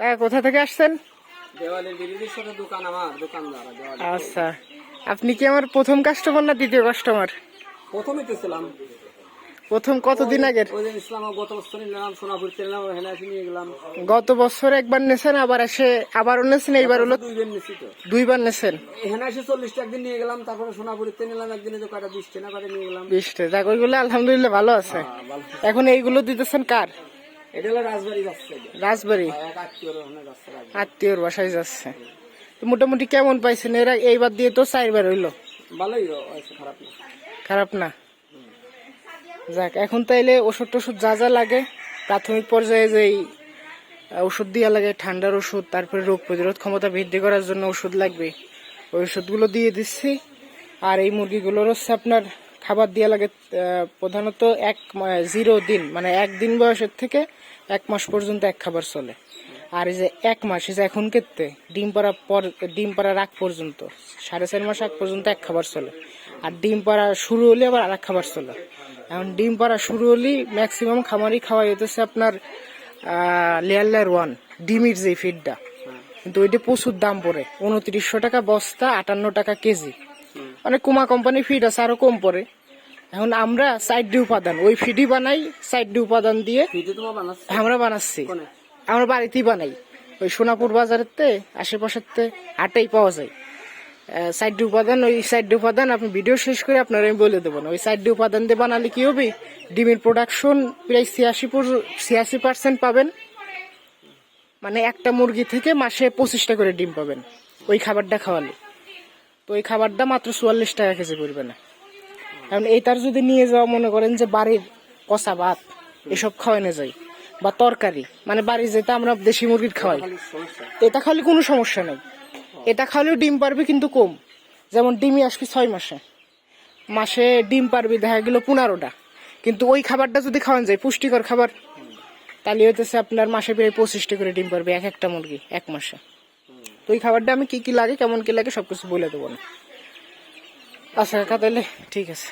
কাকা কোথা থেকে আসছেন? আচ্ছা। আপনি কি আমার প্রথম কাস্টমার না দ্বিতীয় কাস্টমার প্রথমে তো ছিলাম। প্রথম কতদিন আগের? গত বছর একবার নেছেন আবার এসে আবারও নেছেন এইবার হলো দুইবার নেছেন? বিশটা না কটা নিয়ে গেলাম। বিশটা। যাক ওইগুলো আলহামদুলিল্লাহ ভালো আছে। হ্যাঁ, এখন এইগুলো দিতেছেন কার? এটা হলো রাজবাড়ি? যাচ্ছে রাজবাড়ি। আত্মীয়র বাসায় যাচ্ছে। মোটামুটি কেমন পাইছেন? এরা এইবার দিয়ে তো চারবার হইল। ভালোই খারাপ না। খারাপ না? যাক এখন তাইলে ওষুধ টষুধ যা যা লাগে প্রাথমিক পর্যায়ে যে ওষুধ দেওয়া লাগে ঠান্ডার ওষুধ তারপরে রোগ প্রতিরোধ ক্ষমতা বৃদ্ধি করার জন্য ওষুধ লাগবে। ওই ওষুধগুলো দিয়ে দিচ্ছি। আর এই মুরগিগুলোর হচ্ছে আপনার খাবার দেওয়া লাগে প্রধানত এক জিরো দিন মানে একদিন বয়সের থেকে এক মাস পর্যন্ত এক খাবার চলে। আর এই যে এক মাস এই যে এখন ক্ষেত্রে ডিম পাড়া পর ডিম পাড়ার আগ পর্যন্ত সাড়ে চার মাস আগ পর্যন্ত এক খাবার চলে। আর ডিম পাড়া শুরু হলে আবার আর এক খাবার চলে। এখন ডিম পাড়া শুরু হলেই ম্যাক্সিমাম খামারই খাওয়া যেতেছে আপনার লেয়ার লেয়ার ওয়ান ডিমির যে ফিডটা কিন্তু ওইটা প্রচুর দাম পড়ে উনত্রিশশো টাকা বস্তা আটান্ন টাকা কেজি। মানে কুমা কোম্পানির ফিড আছে আরও কম পড়ে। এখন আমরা সাইড ডি উপাদান ওই ফিডি বানাই সাইড ডি উপাদান দিয়ে আমরা বানাচ্ছি। আমরা বাড়িতেই বানাই। ওই সোনাপুর বাজারেতে আশেপাশেতে হাটেই পাওয়া যায়। সাইড উপাদান ওই সাইড উপাদান আপনি ভিডিও শেষ করে আপনার আমি বলে দেবো না। ওই সাইড উপাদান দিয়ে বানালে কি হবে? ডিমের প্রোডাকশন প্রায় ছিয়াশি ছিয়াশি পার্সেন্ট পাবেন। মানে একটা মুরগি থেকে মাসে পঁচিশটা করে ডিম পাবেন। ওই খাবারটা খাওয়ালে। তো ওই খাবারটা মাত্র চুয়াল্লিশ টাকা কেজি পড়বে না। কারণ এইটার যদি নিয়ে যাওয়া মনে করেন যে বাড়ির কষা ভাত এসব খাওয়ানো যায় বা তরকারি মানে বাড়ি যেটা আমরা দেশি মুরগির খাওয়াই এটা খাওয়ালে কোনো সমস্যা নেই। এটা খাওয়ালেও ডিম পারবে কিন্তু কম। যেমন ডিমই আসবে ছয় মাসে। মাসে ডিম পারবে দেখা গেল পনেরোটা। কিন্তু ওই খাবারটা যদি খাওয়ান যায় পুষ্টিকর খাবার তাহলে হইতেছে আপনার মাসে প্রায় পঁচিশটা করে ডিম পারবে এক একটা মুরগি এক মাসে। তো ওই খাবারটা আমি কি কি লাগে কেমন কি লাগে সবকিছু বলে দেবো না। আচ্ছা কাকা তাহলে ঠিক আছে।